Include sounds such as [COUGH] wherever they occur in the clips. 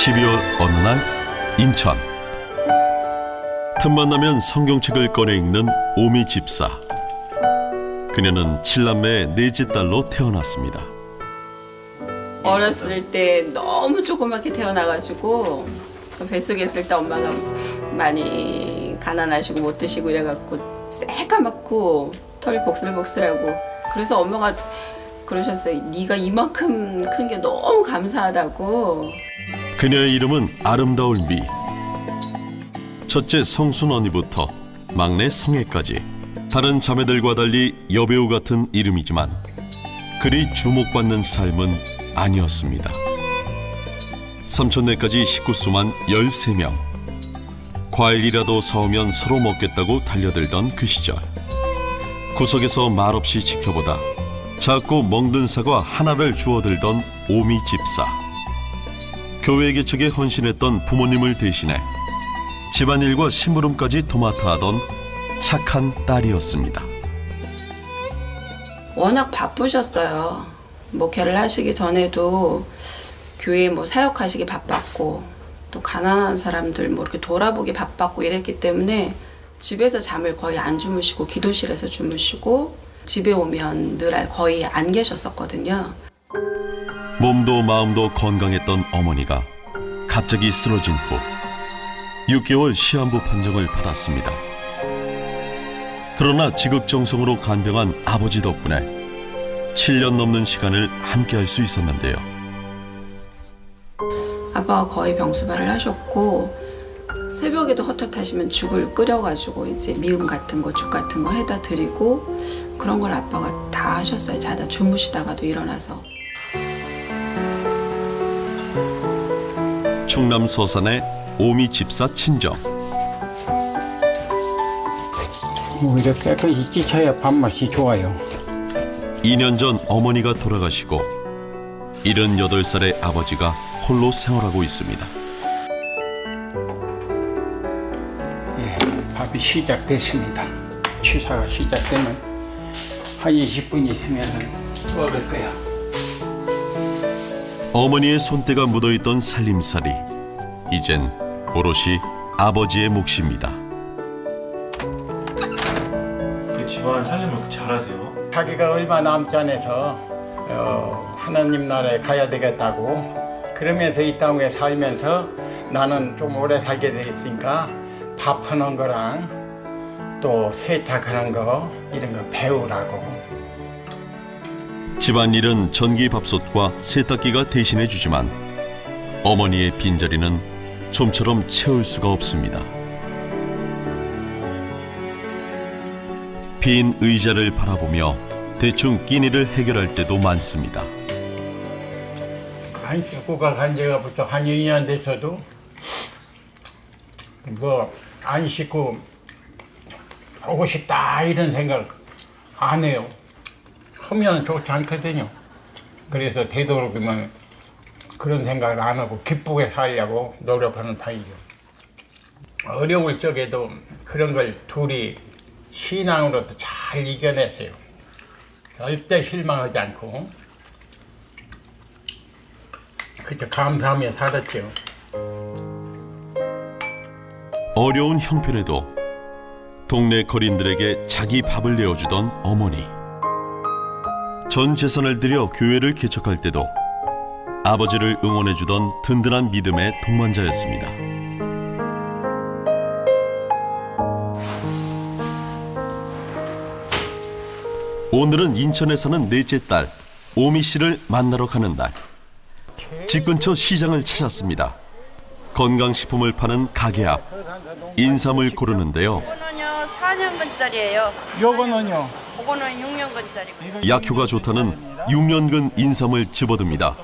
12월 어느 날 인천 틈만 나면 성경책을 꺼내 읽는 오미 집사 그녀는 칠남매의 넷째 딸로 태어났습니다 어렸을 때 너무 조그맣게 태어나가지고 저 뱃속에 있을 때 엄마가 많이 가난하시고 못 드시고 이래갖고 새까맣고 털이 복슬복슬하고 그래서 엄마가 그러셨어요. 네가 이만큼 큰 게 너무 감사하다고. 그녀의 이름은 아름다울 미. 첫째 성순 언니부터 막내 성애까지. 다른 자매들과 달리 여배우 같은 이름이지만 그리 주목받는 삶은 아니었습니다. 삼촌네까지 식구수만 13명. 과일이라도 사오면 서로 먹겠다고 달려들던 그 시절. 구석에서 말없이 지켜보다 작고 멍든 사과 하나를 주워들던 오미 집사 교회 개척에 헌신했던 부모님을 대신해 집안일과 심부름까지 도맡아 하던 착한 딸이었습니다. 워낙 바쁘셨어요. 목회를 하시기 전에도 교회 뭐 사역하시기 바빴고 또 가난한 사람들 뭐 이렇게 돌아보기 바빴고 이랬기 때문에 집에서 잠을 거의 안 주무시고 기도실에서 주무시고 집에 오면 늘 거의 안 계셨었거든요. 몸도 마음도 건강했던 어머니가 갑자기 쓰러진 후 6개월 시한부 판정을 받았습니다. 그러나 지극정성으로 간병한 아버지 덕분에 7년 넘는 시간을 함께 할 수 있었는데요. 아빠가 거의 병수발을 하셨고 새벽에도 헛헛하시면 죽을 끓여가지고 이제 미음 같은 거, 죽 같은 거 해다 드리고 그런 걸 아빠가 다 하셨어요. 자다 주무시다가도 일어나서. 충남 서산의 오미 집사 친정. 오히려 깨끗이 씻어야 밥맛이 좋아요. 2년 전 어머니가 돌아가시고 78살의 아버지가 홀로 생활하고 있습니다. 예, 밥이 시작됐습니다. 취사가 시작되면 한 20분 있으면 먹을 거야. 어머니의 손때가 묻어있던 살림살이 이젠 오롯이 아버지의 몫입니다. 그 집안 살림을 잘하세요. 자기가 얼마 남지 않아서 어, 하나님 나라에 가야 되겠다고 그러면서 이 땅에 살면서 나는 좀 오래 살게 되겠으니까 밥 하는 거랑 또 세탁하는 거 이런 거 배우라고 집안일은 전기밥솥과 세탁기가 대신해 주지만 어머니의 빈자리는 좀처럼 채울 수가 없습니다. 빈 의자를 바라보며 대충 끼니를 해결할 때도 많습니다. 안 씻고가 간 지가 부터 한 2년 돼서도 뭐안 씻고 오고 싶다 이런 생각 안 해요. 하면 좋지 않거든요. 그래서 되도록이면 그런 생각을 안 하고 기쁘게 살려고 노력하는 편이죠. 어려울 적에도 그런 걸 둘이 신앙으로도 잘 이겨냈어요. 절대 실망하지 않고 그저 감사하며 살았죠. 어려운 형편에도 동네 거린들에게 자기 밥을 내어주던 어머니. 전 재산을 들여 교회를 개척할 때도 아버지를 응원해주던 든든한 믿음의 동반자였습니다. 오늘은 인천에 사는 넷째 딸 오미 씨를 만나러 가는 날. 집 근처 시장을 찾았습니다. 건강식품을 파는 가게 앞 인삼을 고르는데요. 이거는요 4년근짜리예요. 요거는요. 그거는 6년근짜리고. 약효가 좋다는 6년근 인삼을 집어듭니다.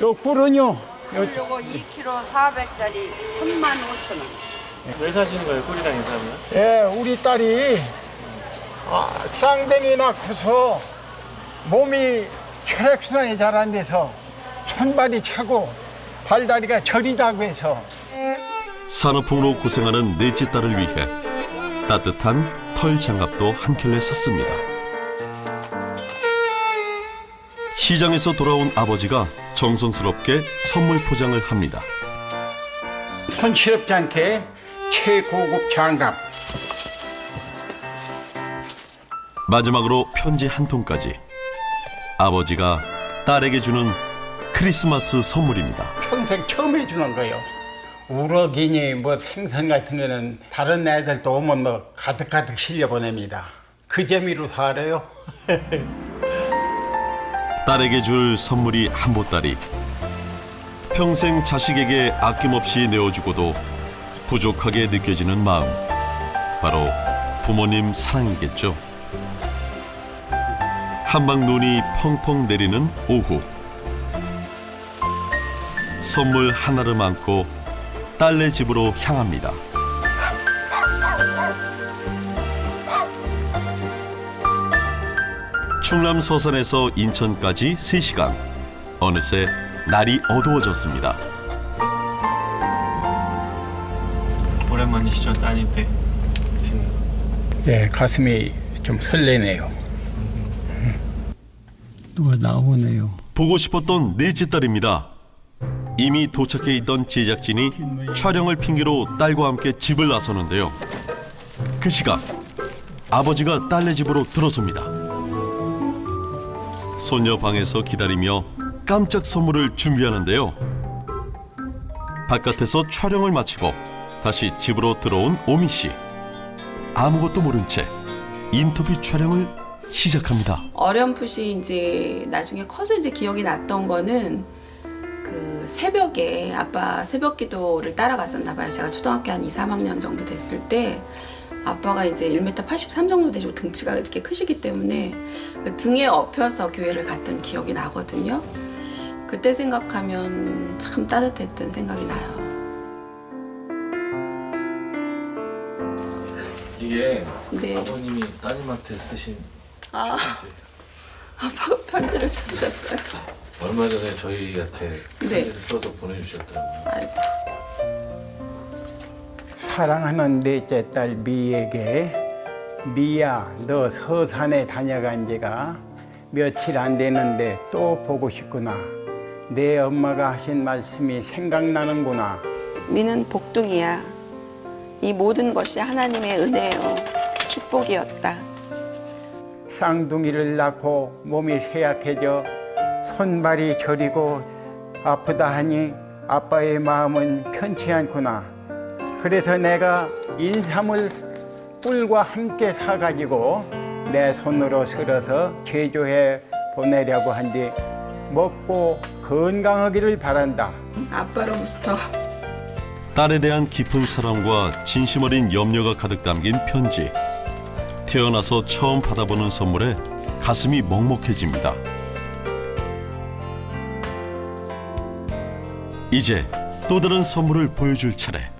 요 꿀은요. 요 요거 2kg 400짜리 3만 5천 원. 왜 사시는 거예요, 꿀이랑 인삼이요? 예, 우리 딸이 아, 쌍댕이 낳고서 몸이 혈액순환이 잘 안 돼서 손발이 차고 발다리가 저리다고 해서 산후풍으로 고생하는 넷째 딸을 위해 따뜻한 털 장갑도 한 켤레 샀습니다. 시장에서 돌아온 아버지가 정성스럽게 선물 포장을 합니다. 손시럽지 않게 최고급 장갑 마지막으로 편지 한 통까지 아버지가 딸에게 주는 크리스마스 선물입니다. 평생 처음 해주는 거예요. 우럭이니 뭐 생선 같은 거는 다른 애들도 오면 뭐 가득가득 실려 보냅니다. 그 재미로 살아요. [LAUGHS] 딸에게 줄 선물이 한 보따리. 평생 자식에게 아낌없이 내어주고도 부족하게 느껴지는 마음. 바로 부모님 사랑이겠죠. 한방 눈이 펑펑 내리는 오후. 선물 하나를 안고 딸네 집으로 향합니다. 충남 서산에서 인천까지 3시간. 어느새 날이 어두워졌습니다. 오랜만이시죠 따님 댁. 예, 가슴이 좀 설레네요. 누가 나오네요. 보고 싶었던 넷째 딸입니다. 이미 도착해 있던 제작진이 촬영을 핑계로 딸과 함께 집을 나서는데요. 그 시각 아버지가 딸네 집으로 들어섭니다. 소녀 방에서 기다리며 깜짝 선물을 준비하는데요. 바깥에서 촬영을 마치고 다시 집으로 들어온 오미 씨. 아무것도 모른 채 인터뷰 촬영을 시작합니다. 어렴풋이 이제 나중에 커서 이제 기억이 났던 거는 그 새벽에 아빠 새벽 기도를 따라갔었나 봐요. 제가 초등학교 한 2, 3학년 정도 됐을 때 아빠가 이제 1m 83 정도 되시고 등치가 이렇게 크시기 때문에 그 등에 업혀서 교회를 갔던 기억이 나거든요. 그때 생각하면 참 따뜻했던 생각이 나요. 이게 네. 아버님이 따님한테 쓰신 아, 편지예요. 아빠가 편지를 쓰셨어요. 얼마 전에 저희한테 네. 편지를 써서 보내주셨더라고요. 사랑하는 넷째 딸 미에게 미야 너 서산에 다녀간 지가 며칠 안 되는데 또 보고 싶구나 내 엄마가 하신 말씀이 생각나는구나 미는 복둥이야. 이 모든 것이 하나님의 은혜요. 축복이었다. 쌍둥이를 낳고 몸이 쇠약해져 손발이 저리고 아프다 하니 아빠의 마음은 편치 않구나 그래서 내가 인삼을 꿀과 함께 사가지고 내 손으로 쓸어서 제조해 보내려고 한뒤 먹고 건강하기를 바란다. 아빠로부터 딸에 대한 깊은 사랑과 진심 어린 염려가 가득 담긴 편지. 태어나서 처음 받아보는 선물에 가슴이 먹먹해집니다. 이제 또 다른 선물을 보여줄 차례.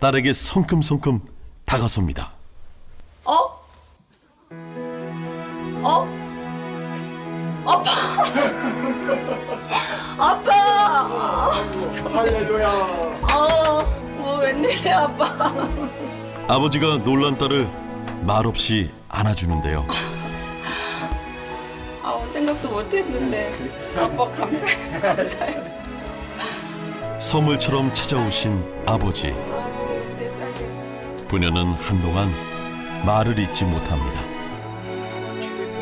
딸에게 성큼성큼 다가섭니다. 어? 어? 아빠! [LAUGHS] 아빠! 할렐루야. 어, 뭐 웬일이야 아빠? 아버지가 놀란 딸을 말없이 안아주는데요. 아우 생각도 못 했는데 아빠 감사해 감사해. 선물처럼 찾아오신 아버지. 부녀는 한동안 말을 잇지 못합니다.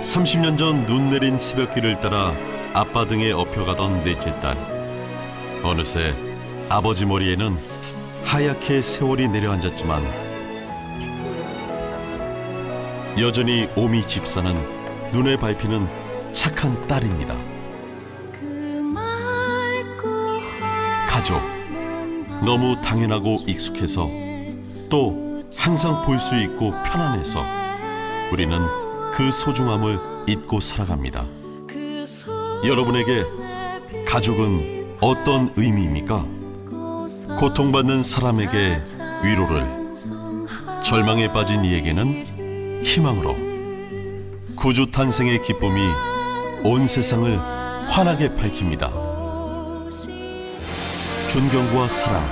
30년 전 눈 내린 새벽길을 따라 아빠 등에 업혀가던 넷째 딸. 어느새 아버지 머리에는 하얗게 세월이 내려앉았지만 여전히 오미 집사는 눈에 밟히는 착한 딸입니다. 가족 너무 당연하고 익숙해서 또 항상 볼 수 있고 편안해서 우리는 그 소중함을 잊고 살아갑니다. 여러분에게 가족은 어떤 의미입니까? 고통받는 사람에게 위로를, 절망에 빠진 이에게는 희망으로, 구주 탄생의 기쁨이 온 세상을 환하게 밝힙니다. 존경과 사랑,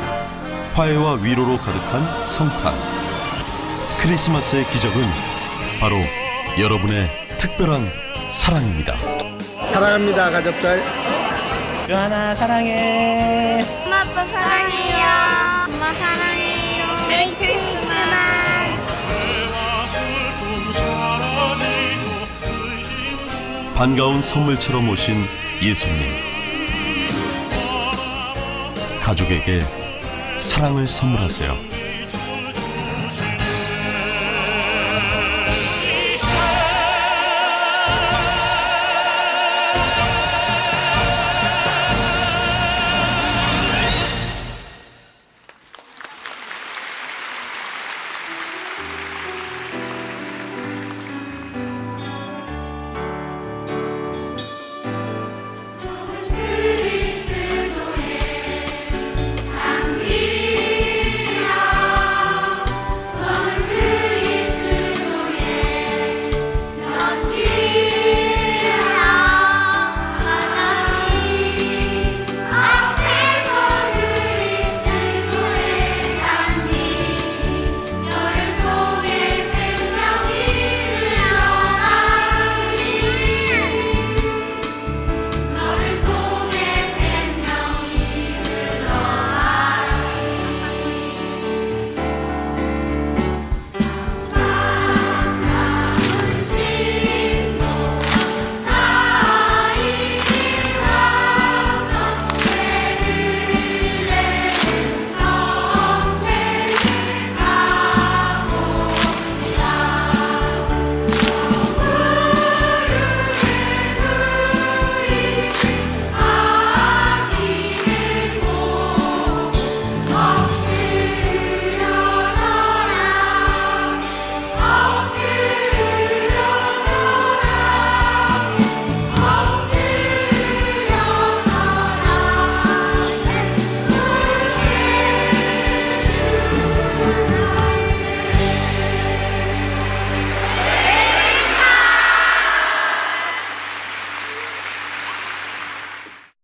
화해와 위로로 가득한 성탄. 크리스마스의 기적은 바로 여러분의 특별한 사랑입니다. 사랑합니다, 가족들. 주하나 사랑해. 엄마 아빠 사랑해요. 엄마 사랑해요. 메리 크리스마스. 반가운 선물처럼 오신 예수님. 가족에게 사랑을 선물하세요.